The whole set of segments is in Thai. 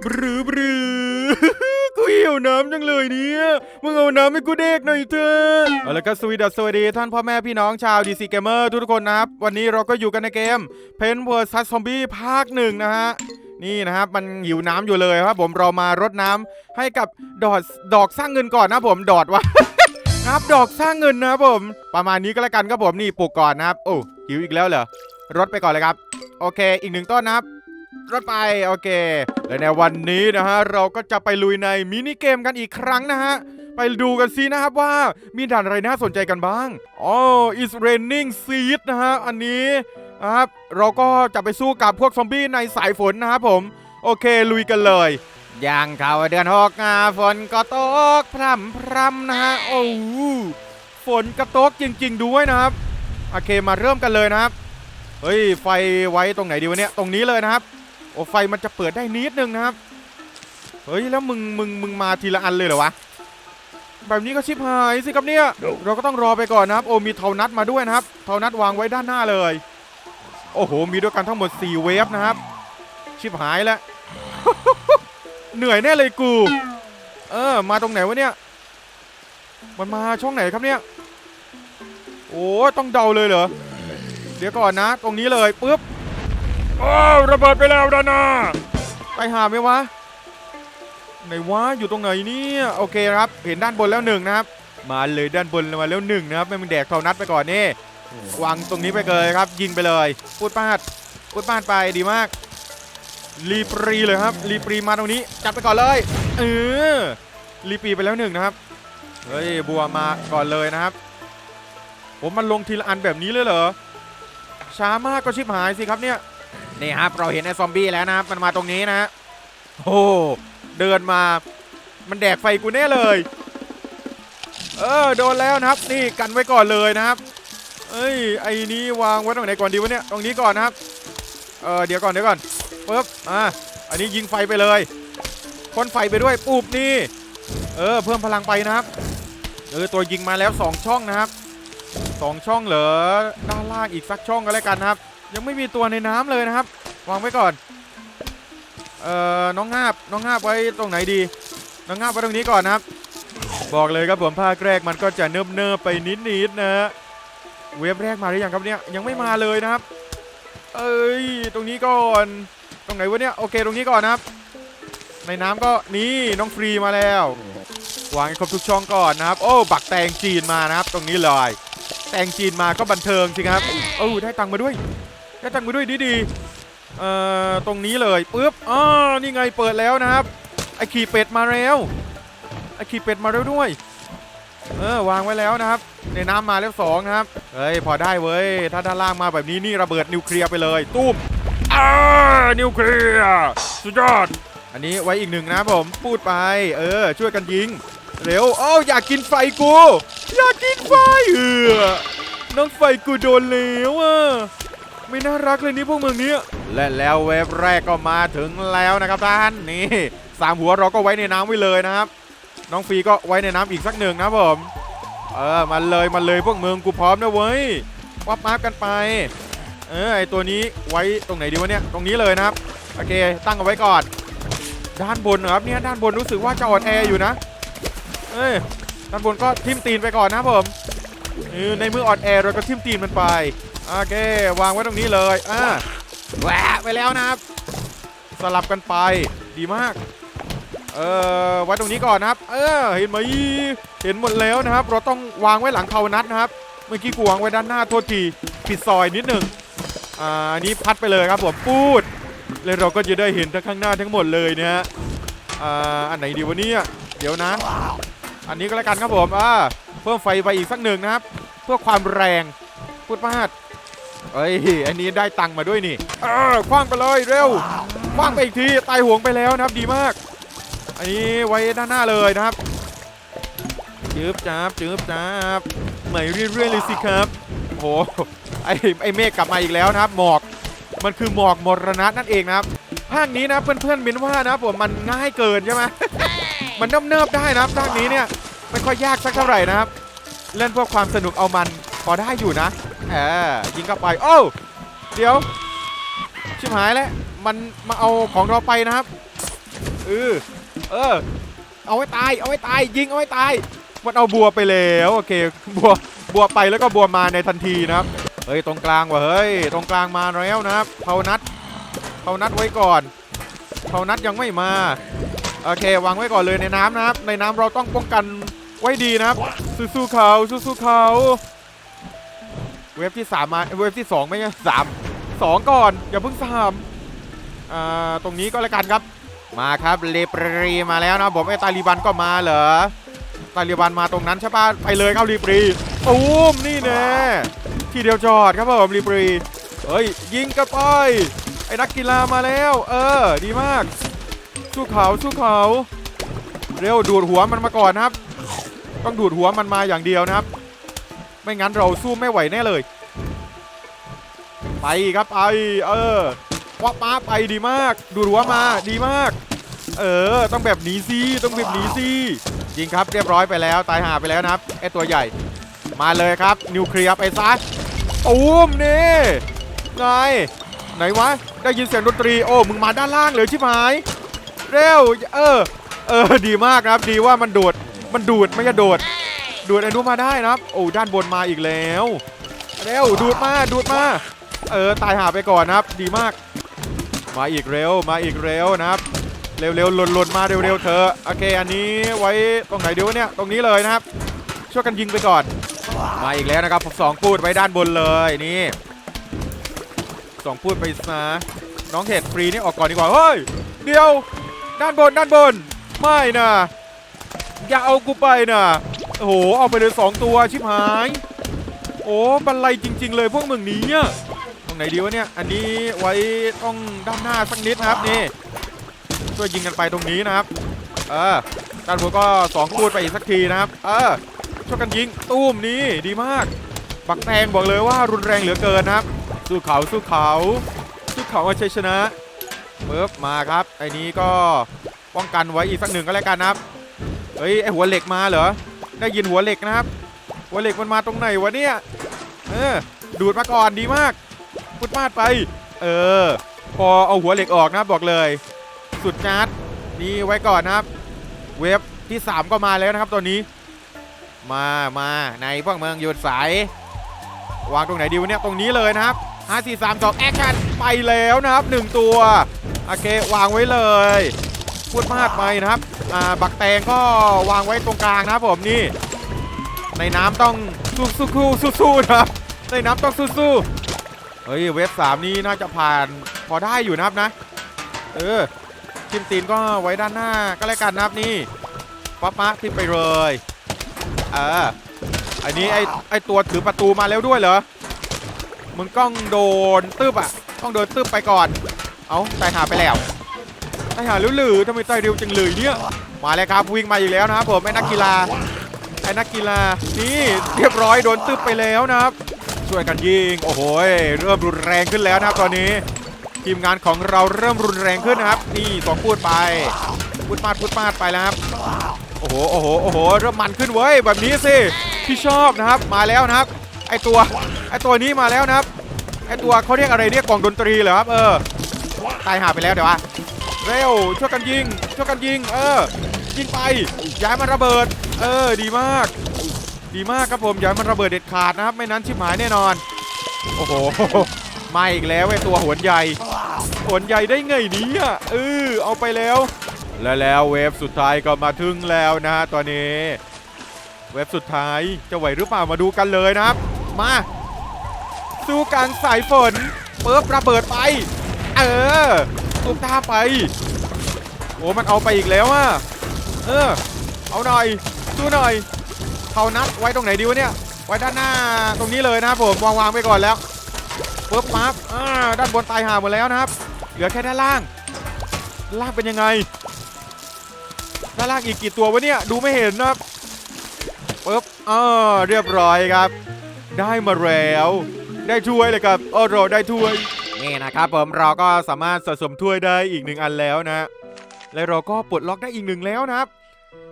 บรือบรือกูหิวน้ำจังเลยเนี่ย มึงเอาน้ำให้กูเด็กหน่อยเถอะเอาละครับสวีดัสสวัสดีท่านพ่อแม่พี่น้องชาวดีซีเกมเมอร์ทุกคนนะครับ วันนี้เราก็อยู่กันในเกมเพนเวอร์ซัสซอมบี้ภาคหนึ่งนะฮะ นี่นะครับ มันหิวน้ำอยู่เลยครับผมเรามารดน้ำให้กับดอกดอกสร้างเงินก่อนนะผมดอดวะครับดอกสร้างเงินนะผม ประมาณนี้ก็แล้วกันครับผมนี่ปลูกก่อนนะครับ โอ้หิวอีกแล้วเหรอรดไปก่อนเลยครับ โอเค อีกหนึ่งต้นนะครับ รถไปโอเค และในวันนี้นะฮะเราก็จะไปลุยในมินิเกมกันอีกครั้งนะฮะ ไปดูกันซินะครับว่ามีด่านอะไรน่าสนใจกันบ้างอ๋อ is raining seed นะฮะ อันนี้นะครับเราก็จะไปสู้กับพวกซอมบี้ในสายฝนนะครับผม โอเคลุยกันเลยอย่างเขาเดือนหกอะฝนก็ตกพรำพรำนะฮะ โอ้โหฝนกระตกจริง ๆ ด้วยนะครับ โอเคมาเริ่มกันเลยนะครับ เฮ้ยไฟไว้ตรงไหนดีวะเนี่ย ตรงนี้เลยนะครับ โอ้ไฟมันจะเปิดได้นิดนึงนะครับ เฮ้ยแล้วมึงมึงมึงมาทีละอันเลยเหรอวะ แบบนี้ก็ชิบหายสิครับเนี่ย เราก็ต้องรอไปก่อนนะครับ โอ้มีเทานัดมาด้วยนะครับ เทานัดวางไว้ด้านหน้าเลย โอ้โห มีด้วยกันทั้งหมด 4 เวฟนะครับ ชิบหายแล้ว เหนื่อยแน่เลยกู เออ มาตรงไหนวะเนี่ย มันมาช่องไหนครับเนี่ย โอ้ต้องเดาเลยเหรอ เดี๋ยวก่อนนะ ตรงนี้เลยปุ๊บ อ้าวระเบิดไปแล้วดานาไปหาไหมวะไหนวะอยู่ตรงไหนเนี่ยโอเคครับ เห็นด้านบนแล้วหนึ่งนะครับ มาเลยด้านบนมาแล้วหนึ่งนะครับไม่มึงแดกเท่านัดไปก่อนนี่วางตรงนี้ไปเลยครับ ยิงไปเลยพูดปาดพูดปาดไปดีมากรีปรีเลยครับรีปรีมาตรงนี้จับไปก่อนเลยเออรีปรีไปแล้วหนึ่งนะครับเฮ้ยบัวมาก่อนเลยนะครับ ผมมันลงทีละอันแบบนี้เลยเหรอช้ามากก็ชิบหายสิครับเนี่ย นี่ครับเราเห็นไอ้ซอมบี้แล้วนะครับมันมาตรงนี้นะฮะโอ้เดินมา มันแดกไฟกูแน่เลย เออโดนแล้วนะครับ นี่กันไว้ก่อนเลยนะครับ เอ้ยไอ้นี้วางไว้ตรงไหนก่อนดีวะเนี่ยตรงนี้ก่อนนะครับเออเดี๋ยวก่อนเดี๋ยวก่อนปึ๊บอะอันนี้ยิงไฟไปเลยพ่นไฟไปด้วยปุ๊บนี่เออเพิ่มพลังไปนะครับเออตัวยิงมาแล้วสองช่องนะครับสองช่องเหรอด้านล่างอีกสักช่องก็แล้วกันนะครับ ยังไม่มีตัวในน้ำเลยนะครับ วางไว้ก่อน เอ่อ น้องงาบ น้องงาบไว้ตรงไหนดี น้องงาบไว้ตรงนี้ก่อนนะครับ บอกเลยครับผมภาคแรกมันก็จะเนิบเนิบๆไปนิดๆนะฮะเว็บแรกมาหรือยังครับเนี่ย ยังไม่มาเลยนะครับ เอ้ย ตรงนี้ก่อน ตรงไหนวะเนี่ย โอเค ตรงนี้ก่อนนะครับ ในน้ำก็นี่น้องฟรีมาแล้ว วางให้ครบทุกช่องก่อนนะครับ โอ้ บักแตงจีนมานะครับ ตรงนี้เลย แตงจีนมาก็บันเทิงสิงครับ โอ้ได้ตังมาด้วย ได้ตังค์มาด้วยดีๆเอ่อตรงนี้เลยปึ๊บอ๋อนี่ไงเปิดแล้วนะครับ ไอขี่เป็ดมาแล้ว ไอขี่เป็ดมาแล้วด้วย เออวางไว้แล้วนะครับ ในน้ำมาแล้วสองนะครับ เฮ้ยพอได้เว้ย ถ้าด้านล่างมาแบบนี้นี่ระเบิดนิวเคลียร์ไปเลยตุ้มอ้านิวเคลียร์สุดยอด อันนี้ไว้อีกหนึ่งนะผมพูดไป เออ ช่วยกันยิง เร็วอ้าอยากกินไฟกู อยากกินไฟเออน้องไฟกูโดนแล้วอะ ไม่น่ารักเลยนี่พวกเมืองนี้และแล้วเว็บแรกก็มาถึงแล้วนะครับท่านนี่สามหัวเราก็ไว้ในน้ำไว้เลยนะครับ น้องฟีก็ไว้ในน้ำอีกสักหนึ่งนะผมเออมาเลยมาเลยพวกเมืองกูพร้อมนะเว้ยวับมาร์กันไปเออไอตัวนี้ไว้ตรงไหนดีวะเนี่ยตรงนี้เลยนะครับโอเค ตั้งเอาไว้ก่อนด้านบนครับเนี่ยด้านบนรู้สึกว่าจะอ่อนแออยู่นะ เอ้ยด้านบนก็ทิมตีนไปก่อนนะผมเออในมืออ่อนแอเราก็ทิมตีนมันไป โอเค วางไว้ตรงนี้เลยอ่าแหวะไปแล้วนะครับ สลับกันไปดีมาก เออไว้ตรงนี้ก่อนนะครับ เออเห็นไหมเห็นหมดแล้วนะครับ เราต้องวางไว้หลังเขานัดนะครับ เมื่อกี้กูวางไว้ด้านหน้าโทษทีปิดซอยนิดหนึ่งอ่าอันนี้พัดไปเลยครับผมปูดแล้วเราก็จะได้เห็นทั้งข้างหน้าทั้งหมดเลยนะฮะอ่าอันไหนดีวะเนี่ยเดี๋ยวนะ อันนี้ก็แล้วกันครับผมอ่าเพิ่มไฟไปอีกสักหนึ่งนะครับ เพื่อความแรงพูดมาก เอ้ยอันนี้ได้ตังค์มาด้วยนี่เออคว้างไปเลยเร็วคว้างไปอีกทีตายห่วงไปแล้วนะครับ ดีมาก อันนี้ไว้ด้านหน้าเลยนะครับจืบจับจืบจับใหม่เรื่อยๆเลยสิครับโหไอ้ไอ้เมฆกลับมาอีกแล้วนะครับ หมอกมันคือหมอกมรณะนั่นเองนะครับภาคนี้นะเพื่อนๆมินว่านะผมมันง่ายเกินใช่ไหมมันเนิบๆได้นะภาคนี้เนี่ยไม่ค่อยยากสักเท่าไหร่นะครับ เล่นเพื่อความสนุกเอามันพอได้อยู่นะ เออยิงเข้าไปโอ้เดี๋ยว ชิบหายแล้ว มันมาเอาของเราไปนะครับเออเออ เอาไว้ตาย เอาไว้ตาย ยิงเอาไว้ตาย มันเอาบัวไปแล้วโอเค บัว บัวไปแล้วก็บัวมาในทันทีนะครับ เฮ้ย ตรงกลางว่ะ เฮ้ย ตรงกลางมาแล้วนะครับเผานัดเผานัดไว้ก่อนเผานัดยังไม่มา โอเควางไว้ก่อนเลยในน้ำนะครับ ในน้ำเราต้องป้องกันไว้ดีนะครับ สู้ๆเขาสู้ๆเขา เวฟที่สามมาเวฟที่สองไม่ใช่สามสองก่อนอย่าเพิ่งสามอ่าตรงนี้ก็แล้วกันครับ มาครับเลปรีมาแล้วนะผมไอ้ตาลีบันก็มาเหรอตาลีบันมาตรงนั้นใช่ปะไปเลยครับลีปรีตูมนี่แน่ทีเดียวจอดครับผมลีปรีเฮ้ยยิงกระไปไอ้นักกีฬามาแล้ว เออ ดีมากสู้เขาสู้เขาเร็วดูดหัวมันมาก่อนนะครับ ต้องดูดหัวมันมาอย่างเดียวนะครับ ไม่งั้นเราสู้ไม่ไหวแน่เลย ไปครับไปเออควักมาไปดีมาก ดูดัวมาดีมาก เออ ต้องแบบนี้สิต้องแบบนี้สิยิงครับเรียบร้อยไปแล้ว ตายหาไปแล้วนะครับไอตัวใหญ่ มาเลยครับ นิวเคลียร์ไปซะตูมนี่ไงไหนวะ ได้ยินเสียงดนตรีโอ้มึงมาด้านล่างเลยใชิบหายเร็วเออ เออดีมากครับดีว่ามันโดดมันดูดไม่ใช่โดด ดูดไอ้นู้นมาได้นะครับ โอ้ด้านบนมาอีกแล้ว เร็วดูดมาดูดมา เออตายหาไปก่อนนะครับ ดีมาก มาอีกเร็วมาอีกเร็วนะครับ เร็วๆหล่นหล่นมาเร็วๆเธอโอเค อันนี้ไว้ตรงไหนดีวะเนี่ยตรงนี้เลยนะครับ ช่วยกันยิงไปก่อน มาอีกแล้วนะครับสองพูดไว้ด้านบนเลยนี่สองพูดไปซะน้องเห็ดฟรีนี่ออกก่อนดีกว่าเฮ้ยเดี๋ยว ด้านบนด้านบน ไม่นะอย่าเอากูไปนะ โอ้โห เอาไปเลยสองตัวชิบหาย โอ้บันไลจริง ๆ เลยพวกมึงนี้ตรงไหนดีวะเนี่ย อันนี้ไว้ต้องด้านหน้าสักนิดนะครับนี่ช่วยยิงกันไปตรงนี้นะครับ เออด้านบนก็สองคูดไปอีกสักทีนะครับ เออช่วยกันยิงตุ้มนี้ดีมาก บักแตงบอกเลยว่ารุนแรงเหลือเกินนะครับ สู้เขาสู้เขาสู้เขาเอาชัยชนะเบิบมาครับไอ้นี้ก็ป้องกันไว้อีกสักหนึ่งก็แล้วกันนะครับ เฮ้ยไอหัวเหล็กมาเหรอ ได้ยินหัวเหล็กนะครับ หัวเหล็กมันมาตรงไหนวะเนี่ยเออดูดมาก่อนดีมากพุดมาดไป เออ พอเอาหัวเหล็กออกนะบบอกเลย สุดจัดนี่ไว้ก่อนนะครับ เว็บที่ 3 ก็มาแล้วนะครับตัวนี้ มามาในพวกเมืองหยุดสายวางตรงไหนดีวะเนี่ยตรงนี้เลยนะครับ5 4 3 2แอคชั่นไปแล้วนะครับ 1 ตัวโอเควางไว้เลย พูดมากไปนะครับอ่าบักแตงก็วางไว้ตรงกลางนะครับผมนี่ ในน้ำต้องสู้สู้สู้สู้นะครับในน้ำต้องสู้สู้เฮ้ยเว็บสามนี่น่าจะผ่านพอได้อยู่นะครับนะ เออทิมตีนก็ไว้ด้านหน้าก็แล้วกันนะครับนี่ป๊อปมะทิมไปเลยเอออันนี้ไอไอตัวถือประตูมาแล้วด้วยเหรอมึงต้องโดนตึบอะต้องโดนตึบไปก่อน เอาตายหาไปแล้ว หาเร็วหรือทำไมตายเร็วจังเลยเนี่ยมาแล้วครับวิ่งมาอีกแล้วนะครับผมไอ้นักกีฬาไอ้นักกีฬานี่เรียบร้อยโดนตึบไปแล้วนะครับช่วยกันยิงโอ้โหเริ่มรุนแรงขึ้นแล้วนะครับตอนนี้ ทีมงานของเราเริ่มรุนแรงขึ้นนะครับ นี่สองพูดไปพูดมาดพูดมาดไปแล้วครับโอ้โหโอ้โหโอ้โหเริ่มมันขึ้นเว้ยแบบนี้สิที่ชอบนะครับมาแล้วนะครับ ไอตัวไอตัวนี้มาแล้วนะครับไอตัวเขาเรียกอะไรเรียกกล่องดนตรีเหรอครับเออตายหาไปแล้วเดี๋ยวอะ เร็วช่วยกันยิงช่วยกันยิง เออ ยิงไปย้ายมันระเบิด เออ ดีมาก ดีมากครับผมย้ายมันระเบิดเด็ดขาดนะครับ ไม่นั้นชิบหายแน่นอน โอ้โหมาอีกแล้วไอตัวหวนใหญ่หวนใหญ่ได้ไงนี้เออเอาไปแล้ว และแล้วเวฟสุดท้ายก็มาถึงแล้วนะฮะตอนนี้ เวฟสุดท้ายจะไหวหรือเปล่ามาดูกันเลยนะครับ มา สู้กลางสายฝนเปิบระเบิดไป เออ ตุ้มตาไป โอ้มันเอาไปอีกแล้วอะ เออ เอาหน่อยสู้หน่อยเขานัดไว้ตรงไหนดีวะเนี่ย ไว้ด้านหน้าตรงนี้เลยนะครับผมวางวางไปก่อนแล้วปึ๊บมาบอ่าด้านบนตายหาหมดแล้วนะครับ เหลือแค่ด้านล่าง ล่างเป็นยังไง ด้านล่างอีกกี่ตัววะเนี่ย ดูไม่เห็นนะครับปึ๊บอ่าเรียบร้อยครับ ได้มาแล้ว ได้ถ้วยเลยครับโอ้โหได้ถ้วย นี่นะครับผมเราก็สามารถสะสมถ้วยได้อีกหนึ่งอันแล้วนะ และเราก็ปลดล็อกได้อีกหนึ่งแล้วนะครับ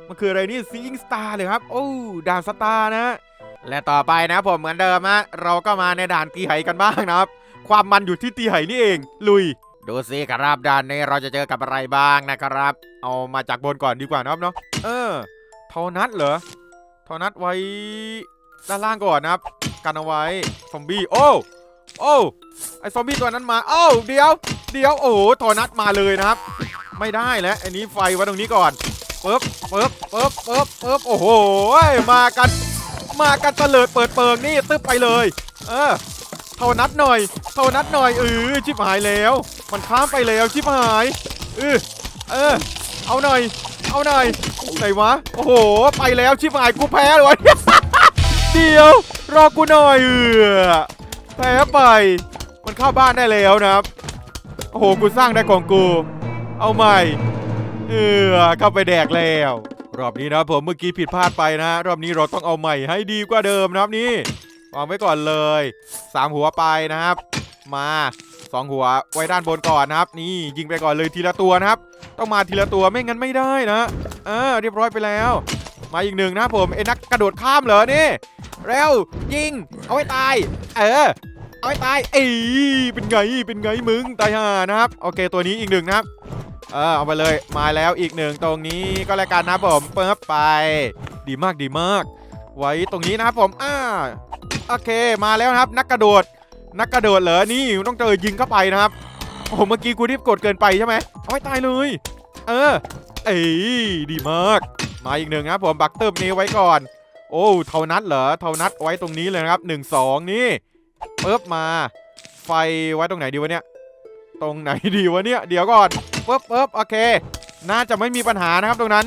มันคืออะไรนี่ซีอิงสตาร์เลยครับ โอ้ด่านสตาร์นะ และต่อไปนะผมเหมือนเดิมฮะเราก็มาในด่านตีไหกันบ้างนะครับ ความมันอยู่ที่ตีไหนี่เอง ลุย ดูสิครับด้านนี้เราจะเจอกับอะไรบ้างนะครับ เอามาจากบนก่อนดีกว่านะครับเนาะเออโทนัทเหรอโทนัทไว้ด้านล่างก่อนนะครับ กันเอาไว้ซอมบี้โอ้ โอ้ไอซอมบี้ตัวนั้นมาโอ้าเดี๋ยว เดี๋ยวโอ้โหโทนัทมาเลยนะครับ ไม่ได้แล้วอันนี้ไฟไว้ตรงนี้ก่อนปึ๊บปึ๊บปึ๊บปึ๊บปึ๊บโอ้โหมากัน มากันเตลิดเปิดเปิงนี่ตึ๊บไปเลย เออเท่านัดหน่อยเท่านัดหน่อยเออชิบหายแล้ว มันข้ามไปแล้วชิบหายเออเออเอาหน่อย เอาหน่อยไหนวะโอ้โห ไปแล้วชิบหายกูแพ้เลยเดี๋ยวรอกูหน่อยเออ แพ้ไป มันเข้าบ้านได้แล้วนะครับ โอ้โห กูสร้างได้ของกู เอาใหม่ เออ เข้าไปแดกแล้ว รอบนี้นะผมเมื่อกี้ผิดพลาดไปนะ รอบนี้เราต้องเอาใหม่ให้ดีกว่าเดิมนะครับนี่ วางไว้ก่อนเลยสามหัวไปนะครับ มาสองหัวไว้ด้านบนก่อนนะครับ นี่ยิงไปก่อนเลยทีละตัวนะครับ ต้องมาทีละตัวไม่งั้นไม่ได้นะเออเรียบร้อยไปแล้ว มาอีกหนึ่งนะครับผมไอ้นักกระโดดข้ามเหรอนี่เร็วยิง เอาไว้ตาย เออ เอาไว้ตาย เอ้ยเป็นไง เป็นไงมึง ตายห่านะครับ โอเค ตัวนี้อีกหนึ่งนะครับ เออ เอาไปเลย มาแล้วอีกหนึ่งตรงนี้ก็แล้วกันนะผมเปิบไป ดีมาก ดีมาก ไว้ตรงนี้นะครับผมอ่าโอเค มาแล้วนะครับ นักกระโดด นักกระโดดเหรอ นี่ต้องเจอยิงเข้าไปนะครับ โอ้โหเมื่อกี้กูรีบกดเกินไปใช่ไหมเอาไว้ตายเลย เออ เอ้ยดีมาก มาอีกหนึ่งนะครับผม บักเติมนี้ไว้ก่อน โอ้ เท่านัดเหรอ เท่านัดไว้ตรงนี้เลยนะครับหนึ่งสองนี่ ปึ๊บมา ไฟไว้ตรงไหนดีวะเนี่ย ตรงไหนดีวะเนี่ย เดี๋ยวก่อนปึ๊บปึ๊บโอเค น่าจะไม่มีปัญหานะครับตรงนั้น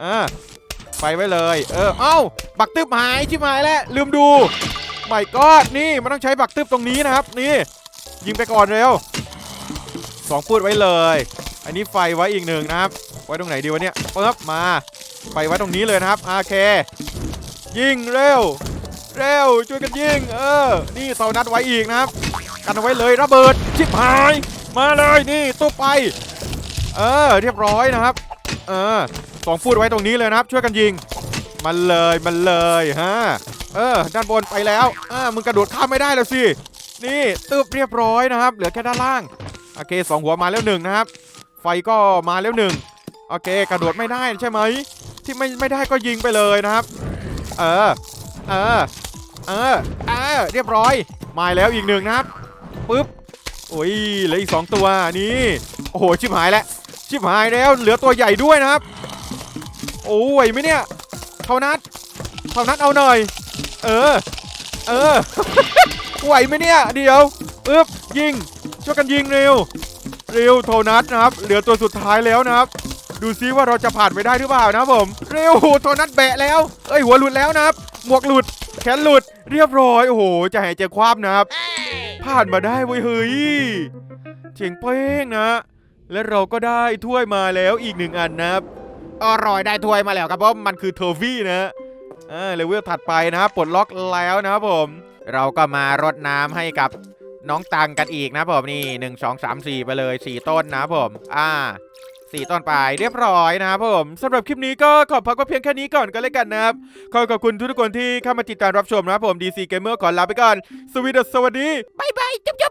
เออ ไฟไว้เลย เออ เอ้า บักตึบหายชิบหายแล้ว ลืมดูไม่กอดนี่ มันต้องใช้บักตึบตรงนี้นะครับ นี่ ยิงไปก่อนเร็วสองพูดไว้เลย อันนี้ไฟไว้อีกหนึ่งนะครับ ไว้ตรงไหนดีวะเนี่ยปึ๊บมา ไฟไว้ตรงนี้เลยนะครับ โอเค ยิงเร็ว เร็วช่วยกันยิงเออ นี่เสานัดไว้อีกนะครับ กันไว้เลยระเบิดชิบหาย มาเลยนี่ตุ๊บไป เออ เรียบร้อยนะครับ เออสองพูดไว้ตรงนี้เลยนะครับ ช่วยกันยิง มันเลยมันเลยฮะเออ ด้านบนไปแล้วอ่ามึงกระโดดข้ามไม่ได้แล้วสินี่ตึบเรียบร้อยนะครับ เหลือแค่ด้านล่างโอเคสองหัวมาแล้วหนึ่งนะครับ ไฟก็มาแล้วหนึ่งโอเค กระโดดไม่ได้ใช่ไหมที่ไม่ไม่ได้ก็ยิงไปเลยนะครับ เออเออ เออเออเรียบร้อยมาแล้วอีกหนึ่งนะครับปึ๊บโอ้ยเหลืออีกสองตัวนี่โอ้โหชิบหายแล้วชิบหายแล้วเหลือตัวใหญ่ด้วยนะครับ โอ้ยไหมเนี่ยเท่านัดเท่านัดเอาหน่อย เออ เออไหวไหมเนี่ยเดี๋ยวปึ๊บยิงช่วยกันยิงเร็วเร็วโทนัทนะครับ เหลือตัวสุดท้ายแล้วนะครับ ดูซิว่าเราจะผ่านไปได้หรือเปล่านะผม เร็วโทนัทแบะแล้ว เอ้ยหัวหลุดแล้วนะครับ หมวกหลุด แขนหลุดเรียบร้อย โอ้โห จะหายใจคว่ำนะครับ ผ่านมาได้เว้ยเฮ้ยเจ๋งเป้งนะ และเราก็ได้ถ้วยมาแล้วอีกหนึ่งอันนะครับอร่อยได้ถ้วยมาแล้วครับเพราะมันคือเทอร์ฟี่นะอ่าเลเวลถัดไปนะครับปลดล็อกแล้วนะครับผม เราก็มารดน้ำให้กับน้องตังกันอีกนะครับผมนี่หนึ่งสองสามสี่ไปเลยสี่ต้นนะครับผม อ่า สี่ตอนไปเรียบร้อยนะครับผมสำหรับคลิปนี้ก็ขอพักก็เพียงแค่นี้ก่อนก็แล้วกันนะครับ ขอขอบคุณทุกคนที่เข้ามาติดตามรับชมนะครับผม DC Gamer ขอลาไปก่อน สวีดสวัสดี บายบายจุ๊บจุ๊บ